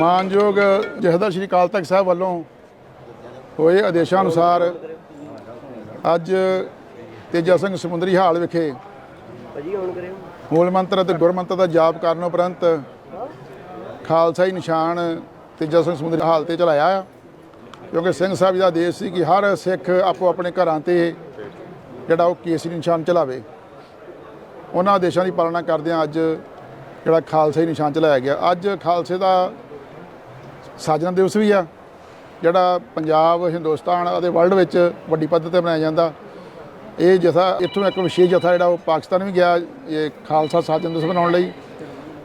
ਮਾਨਯੋਗ ਜਹਦਾ ਸ਼੍ਰੀ ਅਕਾਲ ਤਖਤ ਸਾਹਿਬ ਵੱਲੋਂ ਹੋਏ ਆਦੇਸ਼ਾਂ ਅਨੁਸਾਰ ਅੱਜ ਤੇਜਾ ਸਿੰਘ ਸਮੁੰਦਰੀ ਹਾਲ ਵਿਖੇ ਮੂਲ ਮੰਤਰ ਅਤੇ ਗੁਰਮੰਤਰ ਦਾ ਜਾਪ ਕਰਨ ਉਪਰੰਤ ਖਾਲਸਾਈ ਨਿਸ਼ਾਨ ਤੇਜਾ ਸਿੰਘ ਸਮੁੰਦਰੀ ਹਾਲ ਤੇ ਚਲਾਇਆ ਆ। ਕਿਉਂਕਿ ਸਿੰਘ ਸਾਹਿਬ ਜੀ ਦਾ ਆਦੇਸ਼ ਸੀ ਕਿ ਹਰ ਸਿੱਖ ਆਪੋ ਆਪਣੇ ਘਰਾਂ ਤੇ ਜਿਹੜਾ ਉਹ ਕੇਸਰੀ ਨਿਸ਼ਾਨ ਚਲਾਵੇ ਉਹਨਾਂ ਆਦੇਸ਼ਾਂ ਦੀ ਪਾਲਣਾ ਕਰਦਿਆਂ ਅੱਜ ਜਿਹੜਾ ਖਾਲਸਾਈ ਨਿਸ਼ਾਨ ਚਲਾਇਆ ਗਿਆ। ਅੱਜ ਖਾਲਸੇ ਦਾ ਸਾਜਨਾ ਦਿਵਸ ਵੀ ਆ, ਜਿਹੜਾ ਪੰਜਾਬ, ਹਿੰਦੁਸਤਾਨ ਅਤੇ ਵਰਲਡ ਵਿੱਚ ਵੱਡੀ ਪੱਧਰ ਤੇ ਮਨਾਇਆ ਜਾਂਦਾ। ਇਹ ਜਥਾ, ਇੱਥੋਂ ਇੱਕ ਵਿਸ਼ੇਸ਼ ਜਥਾ ਜਿਹੜਾ ਉਹ ਪਾਕਿਸਤਾਨ ਵੀ ਗਿਆ, ਇਹ ਖਾਲਸਾ ਸਾਜਨ ਦਿਵਸ ਮਨਾਉਣ ਲਈ।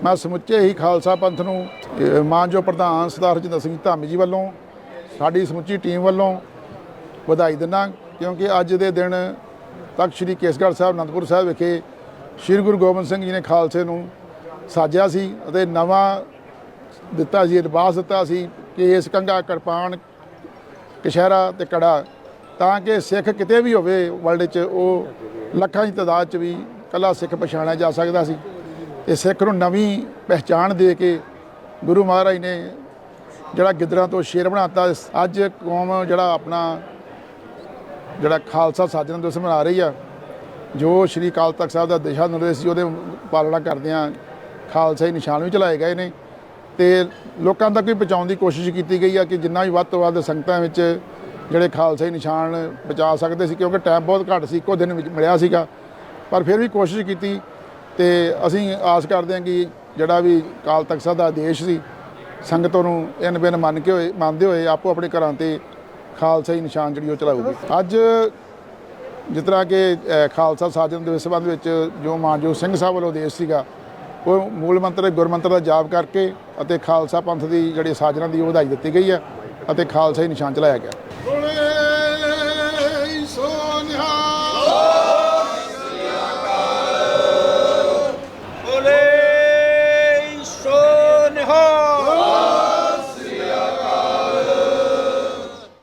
ਮੈਂ ਸਮੁੱਚੇ ਹੀ ਖਾਲਸਾ ਪੰਥ ਨੂੰ ਇਹ ਮਾਨਯੋਗ ਪ੍ਰਧਾਨ ਸਰਦਾਰ ਹਰਜਿੰਦਰ ਸਿੰਘ ਧਾਮੀ ਜੀ ਵੱਲੋਂ, ਸਾਡੀ ਸਮੁੱਚੀ ਟੀਮ ਵੱਲੋਂ ਵਧਾਈ ਦਿੰਦਾ ਕਿਉਂਕਿ ਅੱਜ ਦੇ ਦਿਨ ਤੱਕ ਸ੍ਰੀ ਕੇਸਗੜ੍ਹ ਸਾਹਿਬ, ਅਨੰਦਪੁਰ ਸਾਹਿਬ ਵਿਖੇ ਸ੍ਰੀ ਗੁਰੂ ਗੋਬਿੰਦ ਸਿੰਘ ਜੀ ਨੇ ਖਾਲਸੇ ਨੂੰ ਸਾਜਿਆ ਸੀ ਅਤੇ ਨਵਾਂ ਦਿੱਤਾ ਸੀ ਲਿਬਾਸ ਦਿੱਤਾ ਸੀ ਕੇਸ ਕੰਗਾ ਕਿਰਪਾਨ ਕਸ਼ਹਿਰਾ ਤੇ ਕੜਾ ਤਾਂ ਕਿ ਸਿੱਖ ਕਿਤੇ ਵੀ ਹੋਵੇ ਵਰਲਡ 'ਚ, ਉਹ ਲੱਖਾਂ ਦੀ ਤਾਦਾਦ 'ਚ ਵੀ ਕੱਲਾ ਸਿੱਖ ਪਛਾਣਿਆ ਜਾ ਸਕਦਾ ਸੀ। ਤੇ ਸਿੱਖ ਨੂੰ ਨਵੀਂ ਪਹਿਚਾਣ ਦੇ ਕੇ ਗੁਰੂ ਮਹਾਰਾਜ ਨੇ ਜਿਹੜਾ ਗਿੱਦੜਾਂ ਤੋਂ ਸ਼ੇਰ ਬਣਾਤਾ ਅੱਜ ਕੌਮ ਜਿਹੜਾ ਆਪਣਾ ਜਿਹੜਾ ਖਾਲਸਾ ਸਾਜਣਾ ਦਿਵਸ ਮਨਾ ਰਹੀ ਆ, ਜੋ ਸ਼੍ਰੀ ਅਕਾਲ ਤਖਤ ਸਾਹਿਬ ਦਾ ਦਿਸ਼ਾ ਨਿਰਦੇਸ਼ ਸੀ, ਉਹਦੇ ਪਾਲਣਾ ਕਰਦਿਆਂ ਖਾਲਸਾ ਹੀ ਨਿਸ਼ਾਨ ਵੀ ਚਲਾਏ ਗਏ ਨੇ। ਤੇ ਲੋਕਾਂ ਤੱਕ ਵੀ ਪਹੁੰਚਾਉਣ ਦੀ ਕੋਸ਼ਿਸ਼ ਕੀਤੀ ਗਈ ਆ ਕਿ ਜਿੰਨਾ ਵੀ ਵੱਧ ਤੋਂ ਵੱਧ ਸੰਗਤਾਂ ਵਿੱਚ ਜਿਹੜੇ ਖਾਲਸਾਈ ਨਿਸ਼ਾਨ ਬਚਾ ਸਕਦੇ ਸੀ, ਕਿਉਂਕਿ ਟਾਈਮ ਬਹੁਤ ਘੱਟ ਸੀ, ਇੱਕੋ ਦਿਨ ਵਿੱਚ ਮਿਲਿਆ ਸੀਗਾ। ਪਰ ਫਿਰ ਵੀ ਕੋਸ਼ਿਸ਼ ਕੀਤੀ ਤੇ ਅਸੀਂ ਆਸ ਕਰਦੇ ਹਾਂ ਕਿ ਜਿਹੜਾ ਵੀ ਅਕਾਲ ਤਖਤ ਸਾਹਿਬ ਦਾ ਆਦੇਸ਼ ਸੀ, ਸੰਗਤਾਂ ਨੂੰ ਇਨ ਬਿਨ ਮੰਨ ਕੇ ਹੋਏ, ਮੰਨਦੇ ਹੋਏ ਆਪੋ ਆਪਣੇ ਘਰਾਂ ਤੇ ਖਾਲਸਾਈ ਨਿਸ਼ਾਨ ਜਿਹੜੀ ਉਹ ਚਲਾਊਗੀ। ਅੱਜ ਜਿਸ ਤਰ੍ਹਾਂ ਕਿ ਖਾਲਸਾ ਸਾਜਨ ਦਿਵਸ ਸੰਬੰਧ ਵਿੱਚ ਜੋ ਮਾਨਯੋਗ ਸਿੰਘ ਸਾਹਿਬ ਵੱਲੋਂ ਆਦੇਸ਼ ਸੀਗਾ ਉਹ ਮੂਲ ਮੰਤਰ ਗੁਰਮੰਤਰ ਦਾ ਜਾਪ ਕਰਕੇ ਅਤੇ ਖਾਲਸਾ ਪੰਥ ਦੀ ਜਿਹੜੀ ਸਾਜਨਾ ਦੀ ਉਹ ਵਧਾਈ ਦਿੱਤੀ ਗਈ ਹੈ ਅਤੇ ਖਾਲਸਾ ਹੀ ਨਿਸ਼ਾਨ ਚਲਾਇਆ ਗਿਆ।